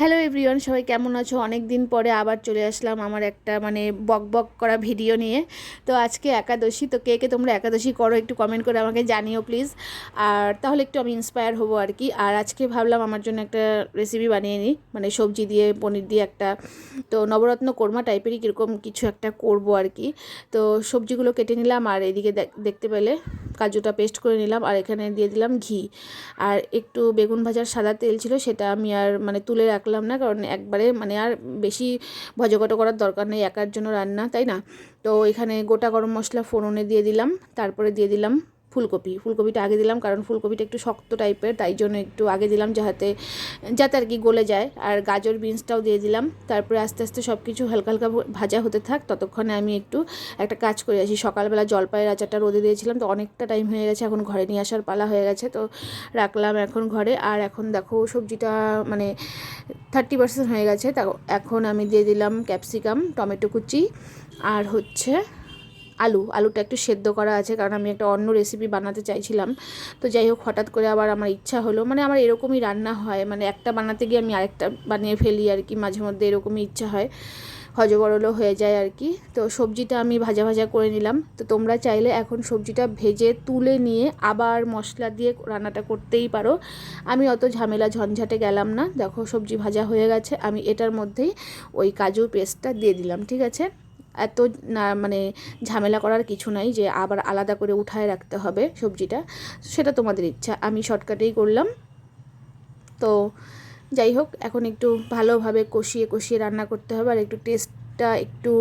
Hello everyone সবাই কেমন আছো? অনেক দিন পরে আবার চলে আসলাম আমার একটা মানে বক বক করা ভিডিও নিয়ে। তো আজকে একাদশী, তো কে কে তোমরা একাদশী করো একটু কমেন্ট করে আমাকে জানিও প্লিজ আর তাহলে একটু আমি ইন্সপায়ার হব আর কি। আর আজকে ভাবলাম আমার জন্য একটা রেসিপি বানিয়ে নিই। মানে সবজি দিয়ে, পনির দিয়ে একটা। তো নবরত্ন কোরমা টাইপেরই কীরকম কিছু একটা করব আর কি। তো সবজিগুলো কেটে নিলাম আর এদিকে দেখতে পেলে কাজুটা পেস্ট করে নিলাম। আর এখানে দিয়ে দিলাম ঘি। আর একটু বেগুন ভাজার সাদা তেল ছিল সেটা আমি আর মানে তুলে রাখলাম। না, কারণ একবারে মানে আর বেশি ভজগট করার দরকার নেই, একার জন্য রান্না, তাই না? তো এখানে গোটা গরম মশলা ফোড়নে দিয়ে দিলাম, তারপরে দিয়ে দিলাম ফুলকপি। ফুলকপিটা আগে দিলাম কারণ ফুলকপিটা একটু শক্ত টাইপের, তাই জন্য একটু আগে দিলাম যাতে যাতে আর কি গলে যায়। আর গাজর বিনসটাও দিয়ে দিলাম। তারপরে আস্তে আস্তে সব কিছু হালকা হালকা ভাজা হতে থাক, ততক্ষণে আমি একটু একটা কাজ করে আসি। সকালবেলা জলপাইয়ের আচারটা রোদে দিয়েছিলাম, তো অনেকটা টাইম হয়ে গেছে, এখন ঘরে নিয়ে আসার পালা হয়ে গেছে, তো রাখলাম এখন ঘরে। আর এখন দেখো সবজিটা মানে থার্টি পার্সেন্ট হয়ে গেছে তা এখন আমি দিয়ে দিলাম ক্যাপসিকাম টমেটো কুচি, আর হচ্ছে আলু, আলুটা একটু সেদ্ধ করা আছে কারণ আমি একটা অন্য রেসিপি বানাতে চাইছিলাম। তো যাই হোক, হঠাৎ করে আবার আমার ইচ্ছা হলো মানে আমার এরকমই রান্না হয় মানে একটা বানাতে গিয়ে আমি আরেকটা বানিয়ে ফেলি আর কি, মাঝে মধ্যে এরকমই ইচ্ছা হয়, হজবরলও হয়ে যায় আর কি। তো সবজিটা আমি ভাজা ভাজা করে নিলাম। তো তোমরা চাইলে এখন সবজিটা ভেজে তুলে নিয়ে আবার মশলা দিয়ে রান্নাটা করতেই পারো। আমি অত ঝামেলা ঝঞ্ঝাটে গেলাম না। দেখো সবজি ভাজা হয়ে গেছে, আমি এটার মধ্যেই ওই কাজু পেস্টটা দিয়ে দিলাম, ঠিক আছে? এত মানে ঝামেলা করার কিছু নাই যে আবার আলাদা করে উঠায় রাখতে হবে সবজিটা। সেটা তোমাদের ইচ্ছা, আমি শর্টকাটেই করলাম। তো যাই হোক, এখন একটু ভালোভাবে কষিয়ে কষিয়ে রান্না করতে হবে আর একটু টেস্ট চিনিটা একটু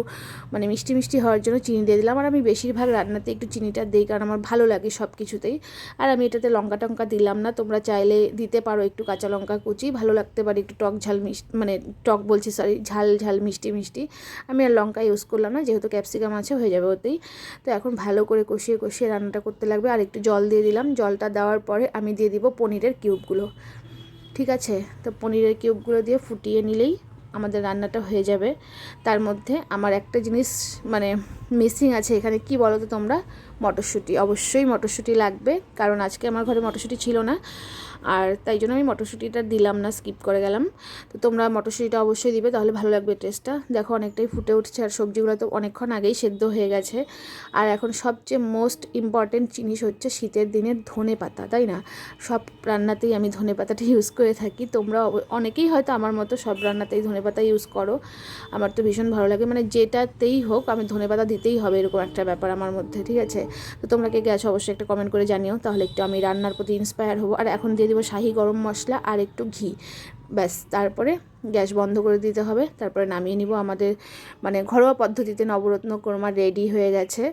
মানে মিষ্টি মিষ্টি হওয়ার জন্য চিনি দিয়ে দিলাম। আর আমি বেশিরভাগ রান্নাতে একটু চিনিটা দিই, কারণ আমার ভালো লাগে সব কিছুতেই আর আমি এটাতে লঙ্কা টঙ্কা দিলাম না, তোমরা চাইলে দিতে পারো একটু কাঁচা লঙ্কা কুচি, ভালো লাগতে পারে একটু টক ঝাল মিষ্টি মানে টক বলছি সরি ঝাল ঝাল মিষ্টি মিষ্টি। আমি আর লঙ্কা ইউজ করলাম না, যেহেতু ক্যাপসিকাম আছে, হয়ে যাবে ওতেই। তো এখন ভালো করে কষিয়ে কষিয়ে রান্নাটা করতে লাগবে। আর একটু জল দিয়ে দিলাম। জলটা দেওয়ার পরে আমি দিয়ে দিব পনিরের কিউবগুলো ঠিক আছে? তো পনিরের কিউবগুলো দিয়ে ফুটিয়ে নিলেই আমাদের রান্নাটা হয়ে যাবে। তার মধ্যে আমার একটা জিনিস মানে মিসিং আছে, এখানে কি বলো তো তোমরা? মটরশুঁটি। অবশ্যই মটরশুঁটি লাগবে, কারণ আজকে আমার ঘরে মটরশুঁটি ছিল না। আর তাই জন্য আমি মটরশুঁটিটা দিলাম না স্কিপ করে গেলাম। তো তোমরা মটরশুঁটিটা অবশ্যই দিবে, তাহলে ভালো লাগবে টেস্টটা দেখো অনেকটাই ফুটে উঠছে আর সবজিগুলো তো অনেকক্ষণ আগেই সেদ্ধ হয়ে গেছে। আর এখন সবচেয়ে মোস্ট ইম্পর্টেন্ট জিনিস হচ্ছে শীতের দিনে ধনে পাতা, তাই না? সব রান্নাতেই আমি ধনে পাতাটা ইউজ করে থাকি। তোমরা অনেকেই হয়তো আমার মতো সব রান্নাতেই ধনে পাতা ইউজ করো। আমার তো ভীষণ ভালো লাগে মানে যেটাতেই হোক আমি ধনে পাতা দিতেই হবে, এরকম একটা ব্যাপার আমার মধ্যে, ঠিক আছে? তো তোমরা কে গেছো অবশ্যই একটা কমেন্ট করে জানিও, তাহলে একটু আমি রান্নার প্রতি ইন্সপায়ার হব। আর এখন দিয়ে দেবো শাহি গরম মশলা আর একটু ঘি। ব্যাস, তারপরে গ্যাস বন্ধ করে দিতে হবে। তারপরে নামিয়ে নিব আমাদের মানে ঘরোয়া পদ্ধতিতে নবরত্ন কোরমা রেডি হয়ে গেছে।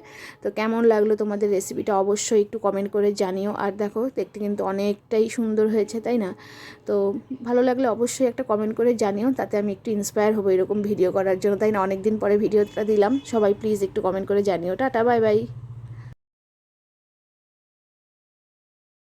তো কেমন লাগল তোমাদের রেসিপিটা অবশ্যই একটু কমেন্ট করে জানিও। আর দেখো, দেখতে কিন্তু অনেকটাই সুন্দর হয়েছে, তাই না? তো ভালো লাগলে অবশ্যই একটা কমেন্ট করে জানিও। তাতে আমি একটু ইন্সপায়ার হব এরকম ভিডিও করার জন্য, তাই না? অনেক দিন পরে ভিডিওটা দিলাম। সবাই প্লিজ একটু কমেন্ট করে জানিও। Tata bye bye